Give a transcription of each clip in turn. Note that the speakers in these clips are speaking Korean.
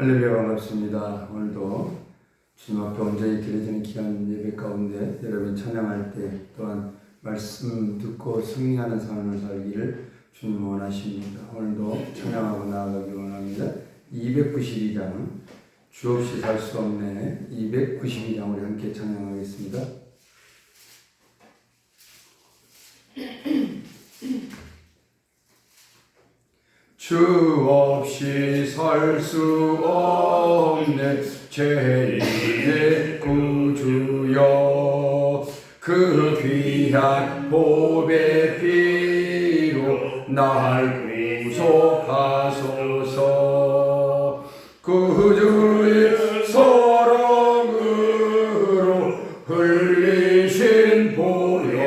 할렐루야 반갑습니다. 오늘도 주님 앞에 온전히 드려지는 귀한 예배 가운데 여러분 찬양할 때 또한 말씀 듣고 승리하는 삶을 살기를 주님 원하십니다. 오늘도 찬양하고 나아가기 원합니다. 292장 주 없이 살 수 없네 292장 우리 함께 찬양하겠습니다. 주 없이 살 수 없네. 죄인의 구주여. 그 귀한 보배 피로 날 구속하소서. 구주의 사랑으로 흘리신 보혈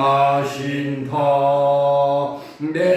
아신다. 내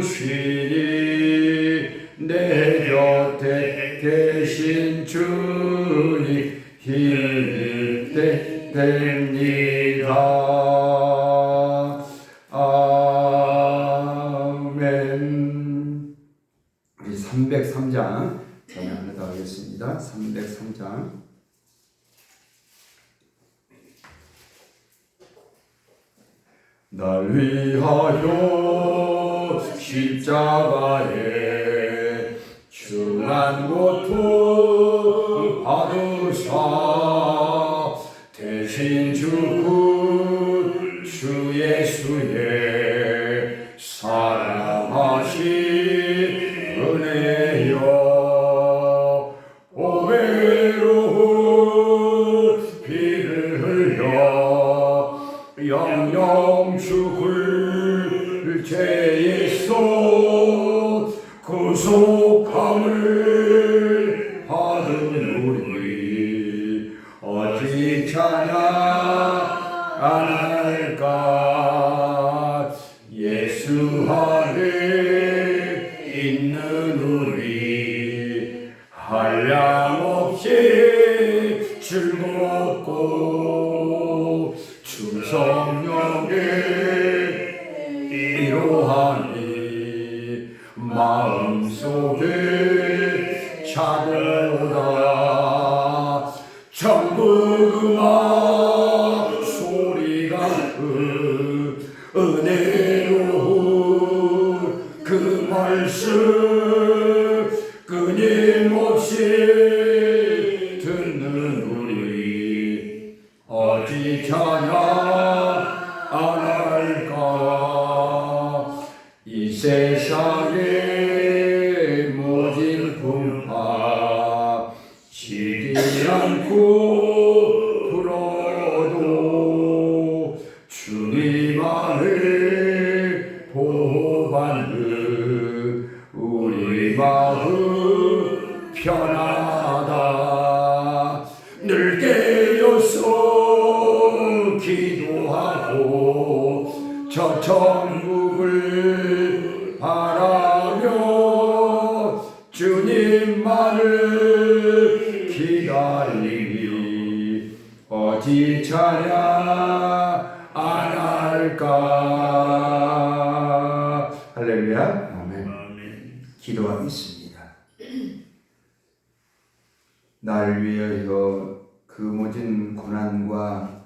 주시니 내 곁에 계신 주님 힘일 때 됩니다. 아멘. 우리 303장 전하다 하겠습니다. 303장. 날 위하여 십자가에 중한 고통 받으사 대신 죽은 주 예수의 사랑하신 은혜여. 오베로 피를 흘려 영영 구 안 할까 할렐루야 아멘 아멘. 기도하겠습니다. 날 위하여 그 모진 고난과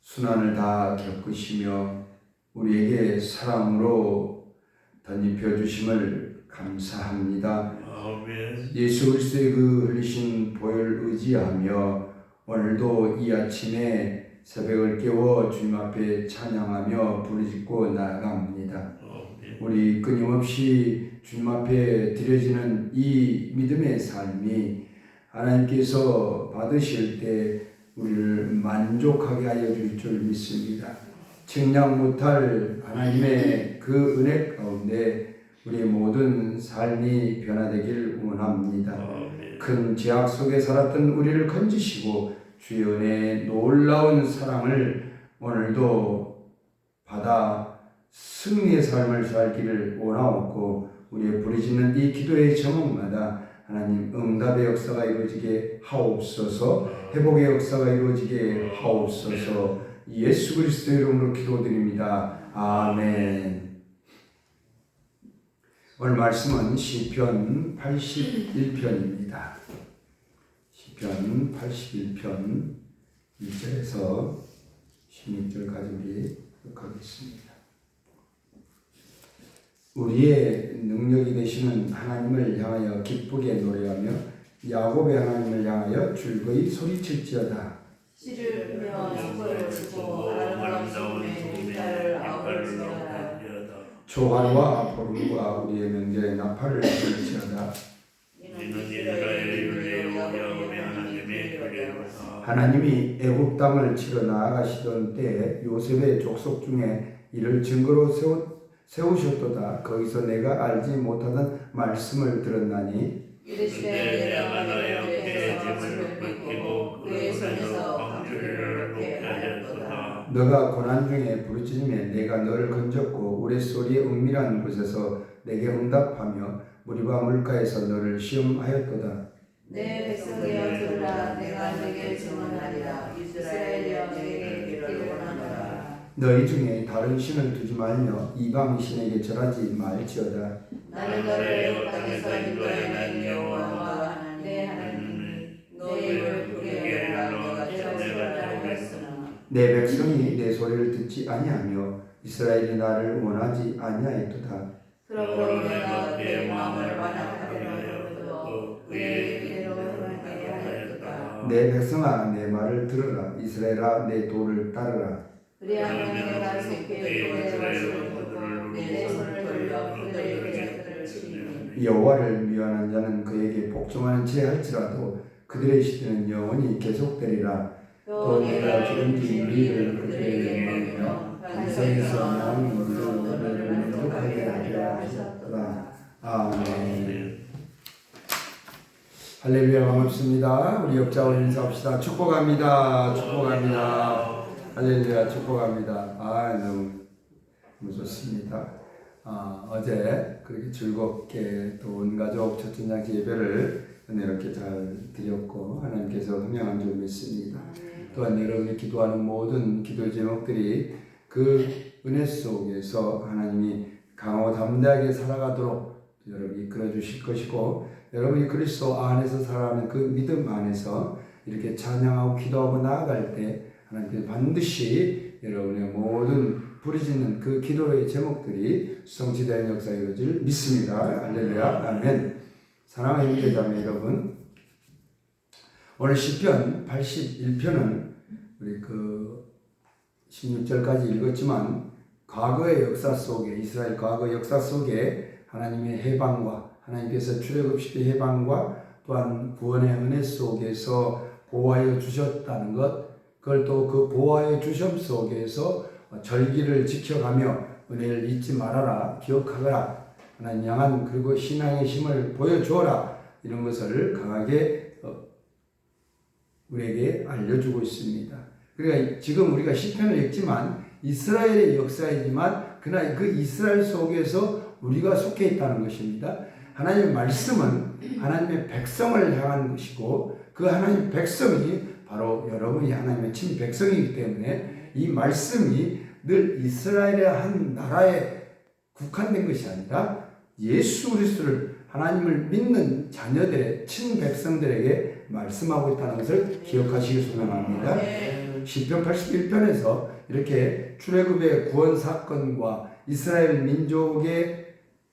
순환을 다 겪으시며 우리에게 사랑으로 덧입혀 주심을 감사합니다. 아멘. 예수 그리스도의 그 흘리신 보혈 의지하며 오늘도 이 아침에 새벽을 깨워 주님 앞에 찬양하며 부르짖고 나아갑니다. 아멘. 우리 끊임없이 주님 앞에 드려지는 이 믿음의 삶이 하나님께서 받으실 때 우리를 만족하게 하여 줄 줄 믿습니다. 측량 못할 하나님의 그 은혜 가운데 우리의 모든 삶이 변화되길 원합니다. 큰 죄악 속에 살았던 우리를 건지시고 주의 은혜의 놀라운 사랑을 오늘도 받아 승리의 삶을 살기를 원하옵고 우리의 부르짖는 이 기도의 제목마다 하나님 응답의 역사가 이루어지게 하옵소서 회복의 역사가 이루어지게 하옵소서 예수 그리스도의 이름으로 기도드립니다. 아멘 오늘 말씀은 시편 81편입니다. 시편 81편 1절에서 16절까지 우리 하겠습니다. 우리의 능력이 되시는 하나님을 향하여 기쁘게 노래하며 야곱의 하나님을 향하여 즐거이 소리칠지어다. 며 아름다운 의 조화와 보름과 우리의 명절에 나팔을 불지어다. 이는 이스라엘의 율례요 야 하나님이 애굽 땅을 치러 나아가시던 때에 요셉의 족속 중에 이를 증거로 세우, 세우셨도다. 거기서 내가 알지 못하던 말씀을 들었나니 이르시되 내가 너의 옆에서 짐을 뺏기고 그의 손에서 방주를 놓게 하였도다 너가 고난 중에 부르짖으며 내가 너를 건졌고 우레소리의 은밀한 곳에서 내게 응답하며 무리와 물가에서 너를 시험하였도다. 내 백성이여 들으라 내가 내게 증언하리라 이스라엘이여 내게 듣기를 원하노라 너희 중에 다른 신을 두지 말며 이방 신에게 절하지 말지어다. 나는 너를 땅에서 인도해낸 여호와와 내 하나님 너희를 부게 하라 내가 전설하라 했으나 내 백성이 내 소리를 듣지 아니하며 이스라엘이 나를 원하지 아니하였도다. 그러므로 내가 그의 마음을 완악하려고 그의 내 백성아 내 말을 들으라. 이스라엘아 내 도를 따르라. 그리하면 내가 속히 그의 말씀을 듣고 내 손을 돌려 그들에게 그를 치리니. 여호와를 미워하는 자는 그에게 복종하는 채 할지라도 그들의 시대는 영원히 계속되리라. 또 내가 기름진 위를 그들에게 먹이며 반성에서 나온 물로 너를 만족하게 하리라 하셨도다. 아멘 할렐루야 반갑습니다. 우리 옆자원 인사합시다. 축복합니다. 축복합니다. 할렐루야 축복합니다. 아 너무 너무 좋습니다. 아, 어제 그렇게 즐겁게 또 온 가족 첫 전장 예배를 은혜롭게 잘 드렸고 하나님께서 흥명한 줄 믿습니다. 또한 여러분이 기도하는 모든 기도 제목들이 그 은혜 속에서 하나님이 강하고 담대하게 살아가도록 여러분이 이끌어 주실 것이고 여러분이 그리스도 안에서 살아가는 그 믿음 안에서 이렇게 찬양하고 기도하고 나아갈 때 하나님께서 반드시 여러분의 모든 부르짖는 그 기도의 제목들이 성취되는 역사가 이루어질 믿습니다. 할렐루야. 아멘. 사랑하는 형제자매 여러분, 오늘 시편 81편은 우리 그 16절까지 읽었지만 과거의 역사 속에 이스라엘 과거 역사 속에 하나님의 해방과 하나님께서 출애굽시의 해방과 또한 구원의 은혜 속에서 보호하여 주셨다는 것 그걸 또 그 보호하여 주심 속에서 절기를 지켜가며 은혜를 잊지 말아라 기억하거라 하나님 향한 그리고 신앙의 힘을 보여주어라 이런 것을 강하게 어, 우리에게 알려주고 있습니다. 그러니까 지금 우리가 시편을 읽지만 이스라엘의 역사이지만 그러나 그 이스라엘 속에서 우리가 속해 있다는 것입니다. 하나님의 말씀은 하나님의 백성을 향한 것이고 그 하나님 백성이 바로 여러분이 하나님의 친 백성이기 때문에 이 말씀이 늘 이스라엘의 한 나라에 국한된 것이 아니라 예수 그리스도를 하나님을 믿는 자녀들의 친 백성들에게 말씀하고 있다는 것을 기억하시기 소망합니다. 네. 시편 81편에서 이렇게 출애굽의 구원 사건과 이스라엘 민족의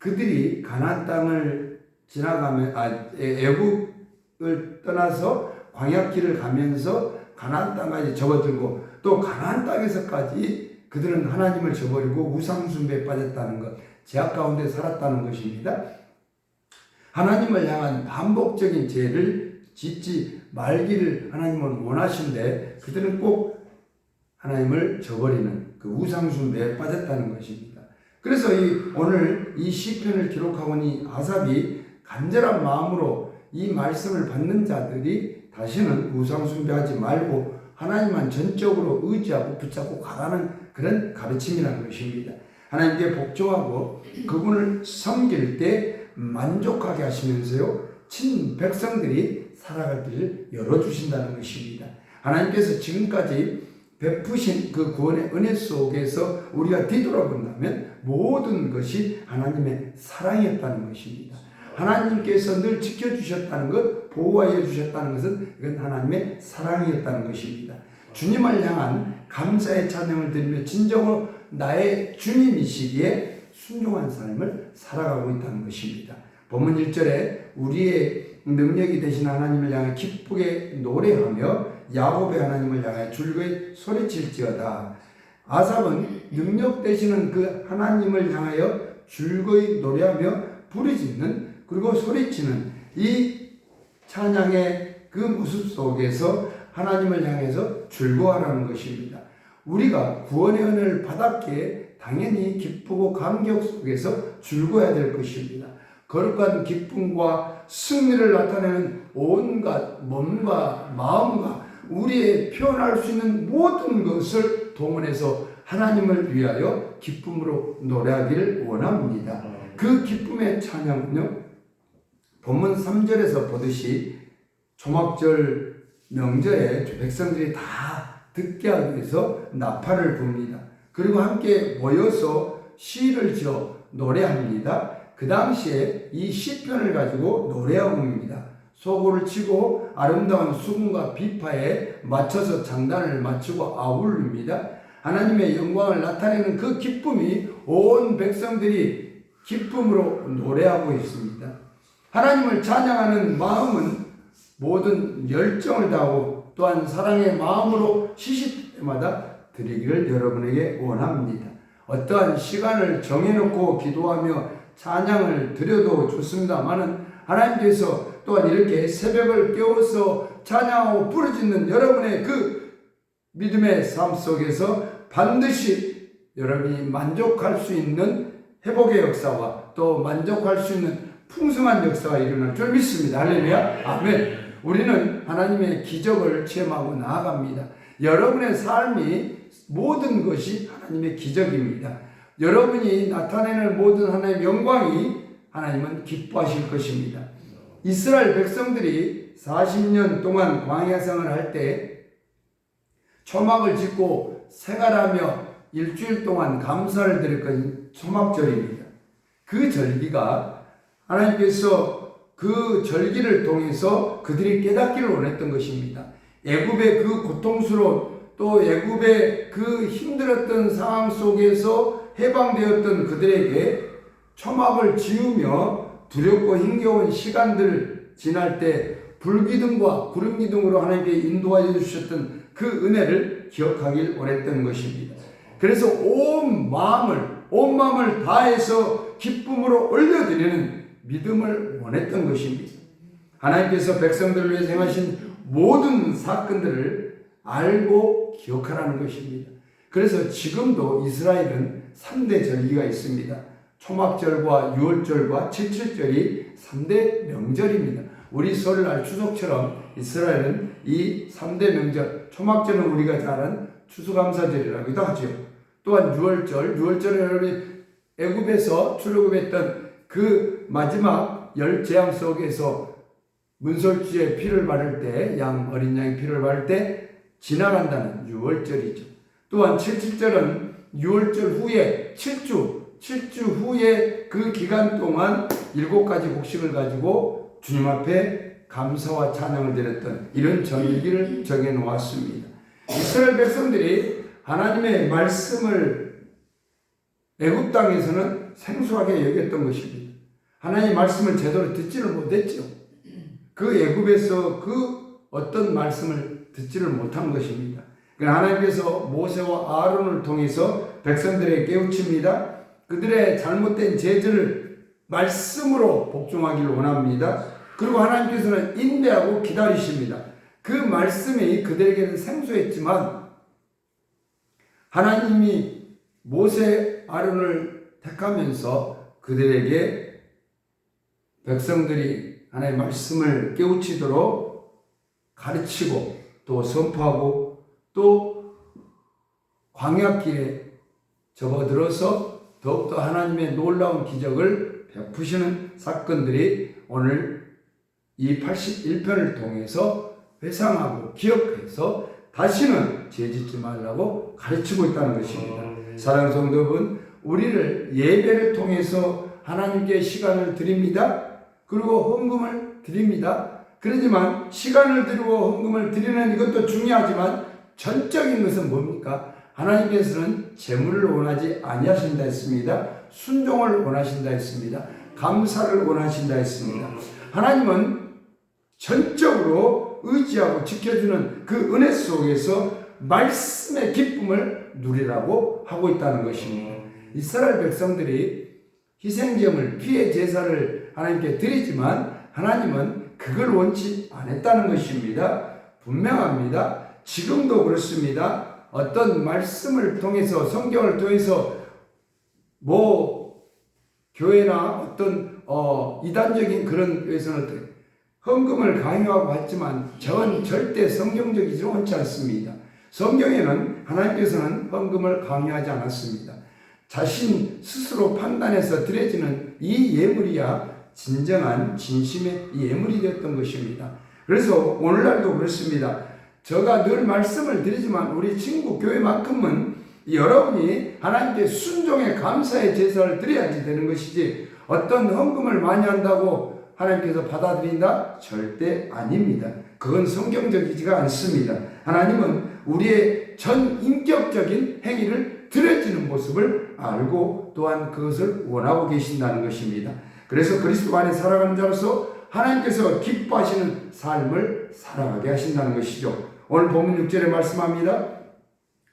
그들이 가나안 땅을 지나가면 아 애- 애굽을 떠나서 광야길을 가면서 가나안 땅까지 접어들고 또 가나안 땅에서까지 그들은 하나님을 저버리고 우상 숭배에 빠졌다는 것, 제약 가운데 살았다는 것입니다. 하나님을 향한 반복적인 죄를 짓지 말기를 하나님은 원하신데 그들은 꼭 하나님을 저버리는 그 우상 숭배에 빠졌다는 것입니다. 그래서 이 오늘 이 시편을 기록하고 이 아삽이 간절한 마음으로 이 말씀을 받는 자들이 다시는 우상 숭배하지 말고 하나님만 전적으로 의지하고 붙잡고 가라는 그런 가르침이라는 것입니다. 하나님께 복종하고 그분을 섬길 때 만족하게 하시면서요 친 백성들이 살아갈 길을 열어주신다는 것입니다. 하나님께서 지금까지 베푸신 그 구원의 은혜 속에서 우리가 뒤돌아본다면 모든 것이 하나님의 사랑이었다는 것입니다. 하나님께서 늘 지켜주셨다는 것, 보호하여 주셨다는 것은 이건 하나님의 사랑이었다는 것입니다. 주님을 향한 감사의 찬양을 드리며 진정으로 나의 주님이시기에 순종한 삶을 살아가고 있다는 것입니다. 본문 1절에 우리의 능력이 되신 하나님을 향해 기쁘게 노래하며 야곱의 하나님을 향해 즐거이 소리칠지어다. 아삽은 능력 되시는 그 하나님을 향하여 즐거이 노래하며 부르짖는 그리고 소리치는 이 찬양의 그 모습 속에서 하나님을 향해서 즐거워하라는 것입니다. 우리가 구원의 은혜를 받았기에 당연히 기쁘고 감격 속에서 즐거워야 될 것입니다. 거룩한 기쁨과 승리를 나타내는 온갖 몸과 마음과 우리의 표현할 수 있는 모든 것을 동원해서 하나님을 위하여 기쁨으로 노래하기를 원합니다. 그 기쁨의 찬양은요, 본문 3절에서 보듯이 초막절 명절에 백성들이 다 듣게 하기 위해서 나팔을 붑니다. 그리고 함께 모여서 시를 지어 노래합니다. 그 당시에 이 시편을 가지고 노래하고 옵니다. 소고를 치고 아름다운 수금과 비파에 맞춰서 장단을 맞추고 아울릅니다. 하나님의 영광을 나타내는 그 기쁨이 온 백성들이 기쁨으로 노래하고 있습니다. 하나님을 찬양하는 마음은 모든 열정을 다하고 또한 사랑의 마음으로 시시 때마다 드리기를 여러분에게 원합니다. 어떠한 시간을 정해놓고 기도하며 찬양을 드려도 좋습니다만은 하나님께서 또한 이렇게 새벽을 깨워서 찬양하고 부르짖는 여러분의 그 믿음의 삶 속에서 반드시 여러분이 만족할 수 있는 회복의 역사와 또 만족할 수 있는 풍성한 역사가 일어날 줄 믿습니다. 할렐루야. 아멘. 우리는 하나님의 기적을 체험하고 나아갑니다. 여러분의 삶이 모든 것이 하나님의 기적입니다. 여러분이 나타내는 모든 하나님의 영광이 하나님은 기뻐하실 것입니다. 이스라엘 백성들이 40년 동안 광야생을 할 때 초막을 짓고 생활하며 일주일 동안 감사를 드릴 것은 초막절입니다. 그 절기가 하나님께서 그 절기를 통해서 그들이 깨닫기를 원했던 것입니다. 애굽의 그 고통스러운 또 애굽의 그 힘들었던 상황 속에서 해방되었던 그들에게 초막을 지으며 두렵고 힘겨운 시간들 지날 때 불기둥과 구름기둥으로 하나님께 인도하여 주셨던 그 은혜를 기억하길 원했던 것입니다. 그래서 온 마음을 온 마음을 다해서 기쁨으로 올려드리는 믿음을 원했던 것입니다. 하나님께서 백성들을 위해 행하신 모든 사건들을 알고 기억하라는 것입니다. 그래서 지금도 이스라엘은 3대 절기가 있습니다. 초막절과 유월절과 칠칠절이 3대 명절입니다. 우리 설날 추석처럼 이스라엘은 이 3대 명절, 초막절은 우리가 잘 아는 추수감사절이라고도 하죠. 또한 유월절, 여러분이 애굽에서 출애굽했던 그 마지막 열 재앙 속에서 문설주의 피를 바를 때, 양 어린 양의 피를 바를 때 지나간다는 유월절이죠. 또한 77절은 유월절 후에 7주, 7주 후에 그 기간 동안 일곱 가지 곡식을 가지고 주님 앞에 감사와 찬양을 드렸던 이런 절기를 정해 놓았습니다. 이스라엘 백성들이 하나님의 말씀을 애굽 땅에서는 생소하게 여겼던 것입니다. 하나님의 말씀을 제대로 듣지를 못했죠. 그 애굽에서 그 어떤 말씀을 듣지를 못한 것입니다. 하나님께서 모세와 아론을 통해서 백성들에게 깨우칩니다. 그들의 잘못된 죄들을 말씀으로 복종하기를 원합니다. 그리고 하나님께서는 인내하고 기다리십니다. 그 말씀이 그들에게는 생소했지만 하나님이 모세 아론을 택하면서 그들에게 백성들이 하나님의 말씀을 깨우치도록 가르치고 또 선포하고 또 광야길에 접어들어서 더욱더 하나님의 놀라운 기적을 베푸시는 사건들이 오늘 이 81편을 통해서 회상하고 기억해서 다시는 죄 짓지 말라고 가르치고 있다는 것입니다. 사랑하는 성도 여러분, 우리를 예배를 통해서 하나님께 시간을 드립니다. 그리고 헌금을 드립니다. 그러지만 시간을 드리고 헌금을 드리는 이것도 중요하지만 전적인 것은 뭡니까? 하나님께서는 재물을 원하지 아니하신다 했습니다. 순종을 원하신다 했습니다. 감사를 원하신다 했습니다. 하나님은 전적으로 의지하고 지켜주는 그 은혜 속에서 말씀의 기쁨을 누리라고 하고 있다는 것입니다. 이스라엘 백성들이 희생제물, 피해 제사를 하나님께 드리지만 하나님은 그걸 원치 않았다는 것입니다. 분명합니다. 지금도 그렇습니다. 어떤 말씀을 통해서 성경을 통해서 뭐 교회나 어떤 어 이단적인 그런 에서는 헌금을 강요하고 했지만 저는 절대 성경적이지 않지 않습니다. 성경에는 하나님께서는 헌금을 강요하지 않았습니다. 자신 스스로 판단해서 드려지는 이 예물이야 진정한 진심의 예물이 되었던 것입니다. 그래서 오늘날도 그렇습니다. 제가 늘 말씀을 드리지만 우리 친구 교회만큼은 여러분이 하나님께 순종의 감사의 제사를 드려야지 되는 것이지 어떤 헌금을 많이 한다고 하나님께서 받아들인다? 절대 아닙니다. 그건 성경적이지가 않습니다. 하나님은 우리의 전 인격적인 행위를 드려지는 모습을 알고 또한 그것을 원하고 계신다는 것입니다. 그래서 그리스도 안에 살아가는 자로서 하나님께서 기뻐하시는 삶을 살아가게 하신다는 것이죠. 오늘 본문 6절에 말씀합니다.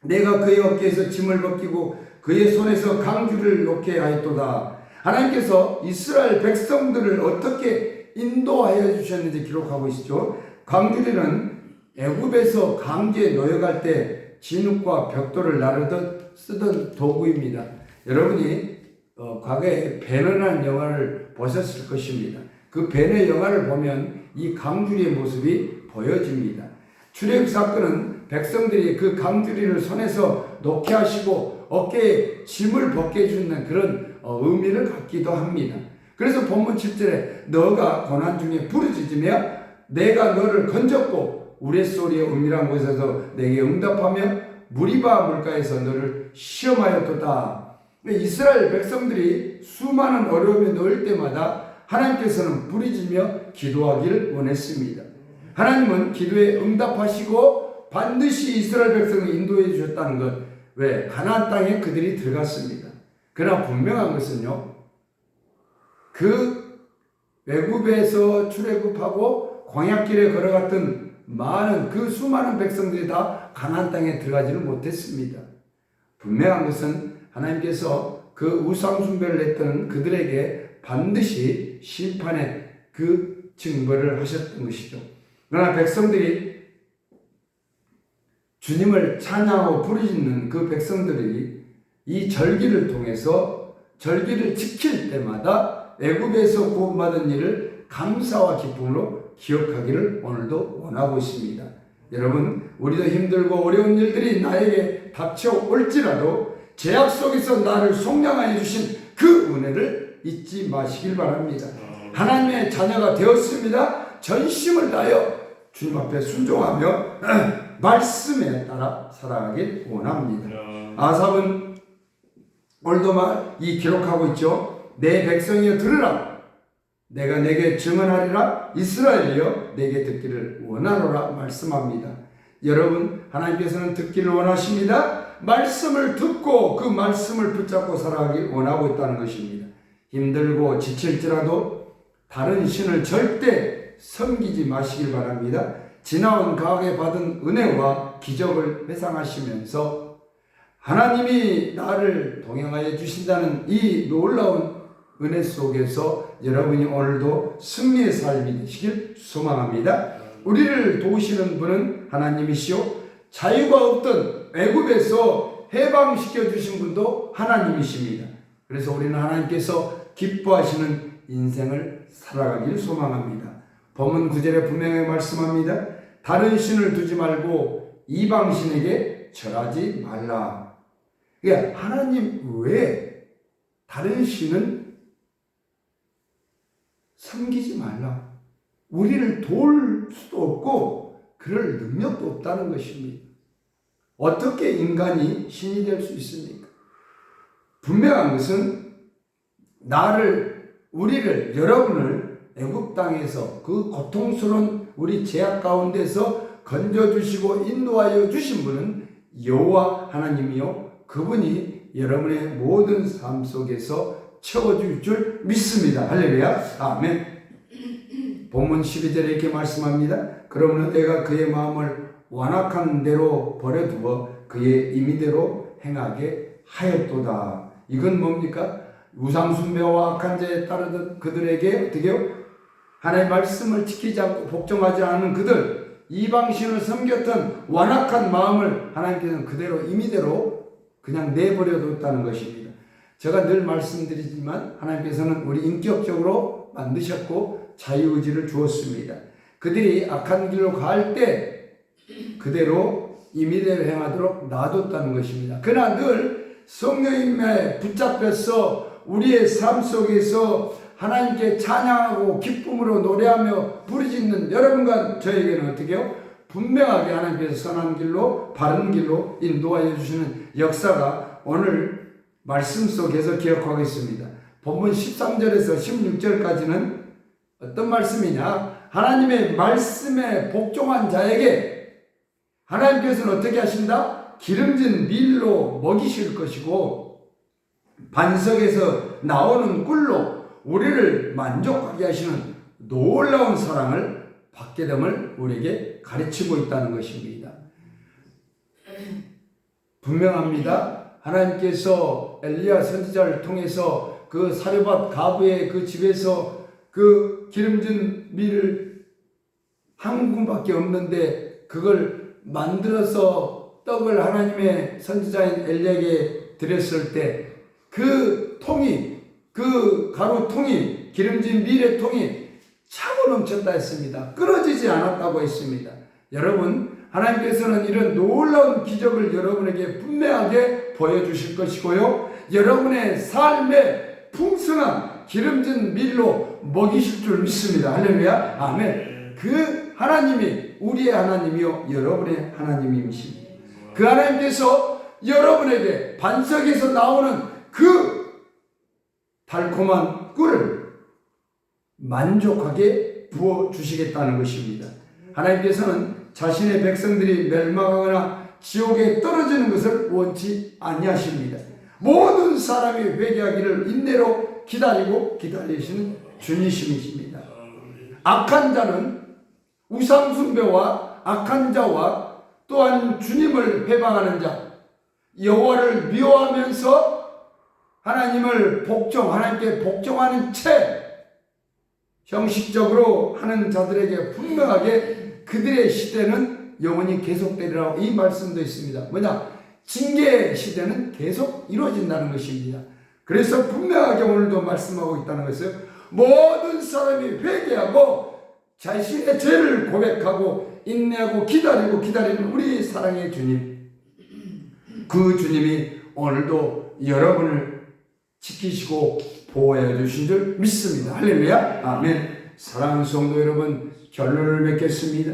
내가 그의 어깨에서 짐을 벗기고 그의 손에서 강주를 놓게 하였도다. 하나님께서 이스라엘 백성들을 어떻게 인도하여 주셨는지 기록하고 있죠. 강주리는 애굽에서 강제에 노역할 때 진흙과 벽돌을 나르듯 쓰던 도구입니다. 여러분이 어, 과거에 배너라는 영화를 보셨을 것입니다. 그 배너 영화를 보면 이 강주리의 모습이 보여집니다. 출애굽 사건은 백성들이 그 강주리를 손에서 놓게 하시고 어깨에 짐을 벗게 해주는 그런 어, 의미를 갖기도 합니다. 그래서 본문 7절에 너가 고난 중에 부르짖으며 내가 너를 건졌고 우레소리의 은밀한 곳에서 내게 응답하며 무리바 물가에서 너를 시험하였도다. 이스라엘 백성들이 수많은 어려움에 놓일 때마다 하나님께서는 부르짖며 기도하기를 원했습니다. 하나님은 기도에 응답하시고 반드시 이스라엘 백성을 인도해 주셨다는 것. 왜? 가나안 땅에 그들이 들어갔습니다. 그러나 분명한 것은요. 그 외국에서 출애굽하고 광야길에 걸어갔던 많은 그 수많은 백성들이 다 가나안 땅에 들어가지를 못했습니다. 분명한 것은 하나님께서 그 우상 숭배를 했던 그들에게 반드시 심판의 그 징벌을 하셨던 것이죠. 그러나 백성들이 주님을 찬양하고 부르짖는 그 백성들이 이 절기를 통해서 절기를 지킬 때마다 애굽에서 구원받은 일을 감사와 기쁨으로 기억하기를 오늘도 원하고 있습니다. 여러분, 우리도 힘들고 어려운 일들이 나에게 닥쳐올지라도 제약 속에서 나를 속량하여 주신 그 은혜를 잊지 마시길 바랍니다. 하나님의 자녀가 되었습니다. 전심을 다하여 주님 앞에 순종하며 말씀에 따라 살아가길 원합니다. 아삽은 오늘도 말이 기록하고 있죠. 내 백성이여 들으라. 내가 내게 증언하리라. 이스라엘이여 내게 듣기를 원하노라 말씀합니다. 여러분 하나님께서는 듣기를 원하십니다. 말씀을 듣고 그 말씀을 붙잡고 살아가길 원하고 있다는 것입니다. 힘들고 지칠지라도 다른 신을 절대 섬기지 마시길 바랍니다. 지나온 과거에 받은 은혜와 기적을 회상하시면서 하나님이 나를 동행하여 주신다는 이 놀라운 은혜 속에서 여러분이 오늘도 승리의 삶이 되시길 소망합니다. 우리를 도우시는 분은 하나님이시요 자유가 없던 애굽에서 해방시켜 주신 분도 하나님이십니다. 그래서 우리는 하나님께서 기뻐하시는 인생을 살아가길 소망합니다. 범은 구절에 분명히 말씀합니다. 다른 신을 두지 말고 이방 신에게 절하지 말라. 그러니까 하나님 외에 다른 신은 섬기지 말라. 우리를 도울 수도 없고 그럴 능력도 없다는 것입니다. 어떻게 인간이 신이 될 수 있습니까? 분명한 것은 나를 우리를 여러분을 애굽 땅에서 그 고통스러운 우리 제약 가운데서 건져 주시고 인도하여 주신 분은 여호와 하나님이요 그분이 여러분의 모든 삶 속에서 채워줄 줄 믿습니다. 할렐루야. 아멘. 본문 12절에 이렇게 말씀합니다. 그러므로 내가 그의 마음을 완악한 대로 버려두어 그의 임의대로 행하게 하였도다. 이건 뭡니까? 우상숭배와 악한 자에 따르던 그들에게 어떻게요? 하나님의 말씀을 지키지 않고 복종하지 않은 그들, 이방신을 섬겼던 완악한 마음을 하나님께서는 그대로 임의대로 그냥 내버려 뒀다는 것입니다. 제가 늘 말씀드리지만 하나님께서는 우리 인격적으로 만드셨고 자유의지를 주었습니다. 그들이 악한 길로 갈 때 그대로 임의대로 행하도록 놔뒀다는 것입니다. 그러나 늘 성령님에 붙잡혀서 우리의 삶 속에서 하나님께 찬양하고 기쁨으로 노래하며 부르짖는 여러분과 저에게는 어떻게요? 분명하게 하나님께서 선한 길로 바른 길로 인도하여 주시는 역사가 오늘 말씀 속에서 기억하고 있습니다. 본문 13절에서 16절까지는 어떤 말씀이냐? 하나님의 말씀에 복종한 자에게 하나님께서는 어떻게 하신다? 기름진 밀로 먹이실 것이고 반석에서 나오는 꿀로 우리를 만족하게 하시는 놀라운 사랑을 받게 됨을 우리에게 가르치고 있다는 것입니다. 분명합니다. 하나님께서 엘리야 선지자를 통해서 그 사르밧 가부의 그 집에서 그 기름진 밀을 한 군밖에 없는데 그걸 만들어서 떡을 하나님의 선지자인 엘리야에게 드렸을 때 그 통이 그 가루 통이 기름진 밀의 통이 차고 넘쳤다 했습니다. 끊어지지 않았다고 했습니다. 여러분 하나님께서는 이런 놀라운 기적을 여러분에게 분명하게 보여주실 것이고요. 여러분의 삶에 풍성한 기름진 밀로 먹이실 줄 믿습니다. 할렐루야. 아멘. 그 하나님이 우리의 하나님이요. 여러분의 하나님이십니다. 그 하나님께서 여러분에게 반석에서 나오는 그 달콤한 꿀을 만족하게 부어 주시겠다는 것입니다. 하나님께서는 자신의 백성들이 멸망하거나 지옥에 떨어지는 것을 원치 아니하십니다. 모든 사람이 회개하기를 인내로 기다리고 기다리시는 주님이십니다. 악한 자는 우상숭배와 악한 자와 또한 주님을 회방하는 자, 여호와를 미워하면서 하나님을 복종, 하나님께 복종하는 채 형식적으로 하는 자들에게 분명하게 그들의 시대는 영원히 계속되리라고 이 말씀도 있습니다. 뭐냐? 징계 시대는 계속 이루어진다는 것입니다. 그래서 분명하게 오늘도 말씀하고 있다는 것은 모든 사람이 회개하고 자신의 죄를 고백하고 인내하고 기다리고 기다리는 우리 사랑의 주님. 그 주님이 오늘도 여러분을 지키시고 보호해 주신 줄 믿습니다. 할렐루야. 아멘. 사랑하는 성도 여러분, 결론을 맺겠습니다.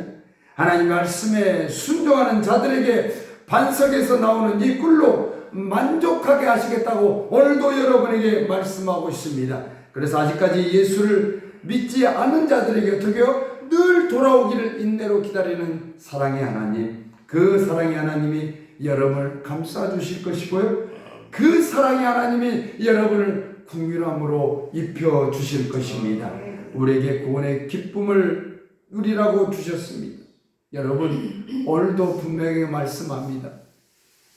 하나님 말씀에 순종하는 자들에게 반석에서 나오는 이 꿀로 만족하게 하시겠다고 오늘도 여러분에게 말씀하고 있습니다. 그래서 아직까지 예수를 믿지 않는 자들에게 어떻게 요? 늘 돌아오기를 인내로 기다리는 사랑의 하나님. 그 사랑의 하나님이 여러분을 감싸 주실 것이고요. 그 사랑의 하나님이 여러분을 궁휼함으로 입혀 주실 것입니다. 우리에게 구원의 기쁨을 누리라고 주셨습니다. 여러분, 오늘도 분명히 말씀합니다.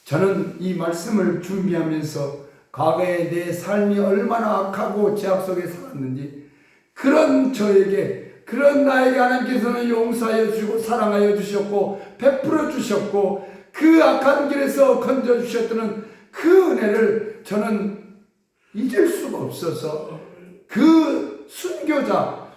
저는 이 말씀을 준비하면서 과거에 내 삶이 얼마나 악하고 죄악 속에 살았는지 그런 저에게 그런 나에게 하나님께서는 용서하여 주시고 사랑하여 주셨고 베풀어 주셨고 그 악한 길에서 건져 주셨던 그 은혜를 저는 잊을 수가 없어서 그 순교자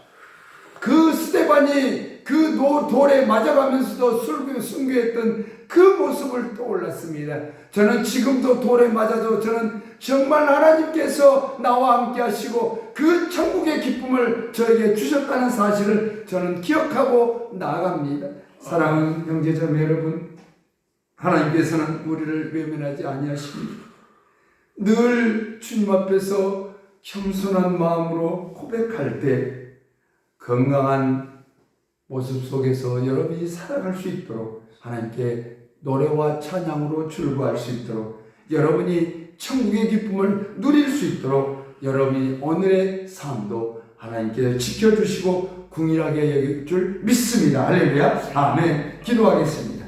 그 스테반이 그 노- 돌에 맞아가면서도 순교, 순교했던 그 모습을 떠올랐습니다. 저는 지금도 돌에 맞아도 저는 정말 하나님께서 나와 함께 하시고 그 천국의 기쁨을 저에게 주셨다는 사실을 저는 기억하고 나아갑니다. 사랑하는 형제자매 여러분, 하나님께서는 우리를 외면하지 아니하십니다. 늘 주님 앞에서 겸손한 마음으로 고백할 때 건강한 모습 속에서 여러분이 살아갈 수 있도록 하나님께 노래와 찬양으로 출구할 수 있도록 여러분이 천국의 기쁨을 누릴 수 있도록 여러분이 오늘의 삶도 하나님께 지켜주시고 궁일하게 여길 줄 믿습니다. 할렐루야. 아멘. 기도하겠습니다.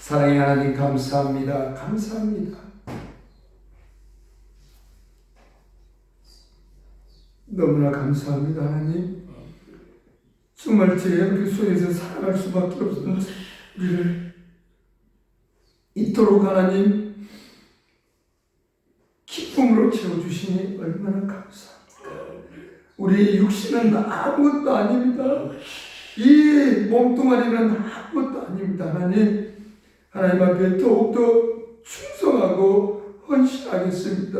사랑의 하나님 감사합니다. 감사합니다. 너무나 감사합니다, 하나님. 정말 제 연필 속에서 살아갈 수밖에 없는 우리를 이토록 하나님 기쁨으로 채워주시니 얼마나 감사합니까. 우리 육신은 아무것도 아닙니다. 이 몸뚱아리는 아무것도 아닙니다, 하나님. 하나님 앞에 더욱더 충성하고 헌신하겠습니다.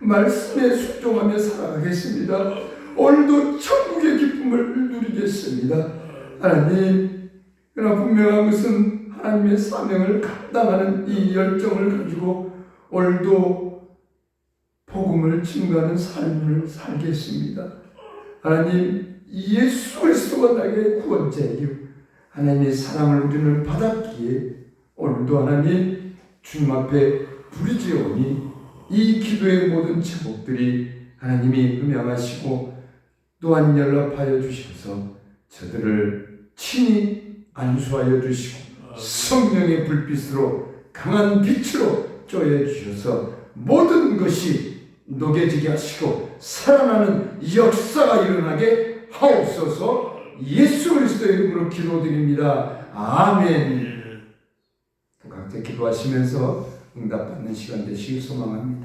말씀에 순종하며 살아가겠습니다. 오늘도 천국의 기쁨을 누리겠습니다. 하나님, 그러나 분명한 것은 하나님의 사명을 감당하는 이 열정을 가지고 오늘도 복음을 증거하는 삶을 살겠습니다. 하나님, 예수 그리스도가 나에게 구원자이요. 하나님의 사랑을 우리는 받았기에 오늘도 하나님 주님 앞에 부르짖어오니 이 기도의 모든 제목들이 하나님이 음양하시고 또한 연락하여 주셔서 저들을 친히 안수하여 주시고 성령의 불빛으로 강한 빛으로 쪼여 주셔서 모든 것이 녹여지게 하시고 살아나는 역사가 일어나게 하옵소서 예수 그리스도의 이름으로 기도드립니다. 아멘. 각자 기도하시면서 응답받는 시간 되시길 소망합니다.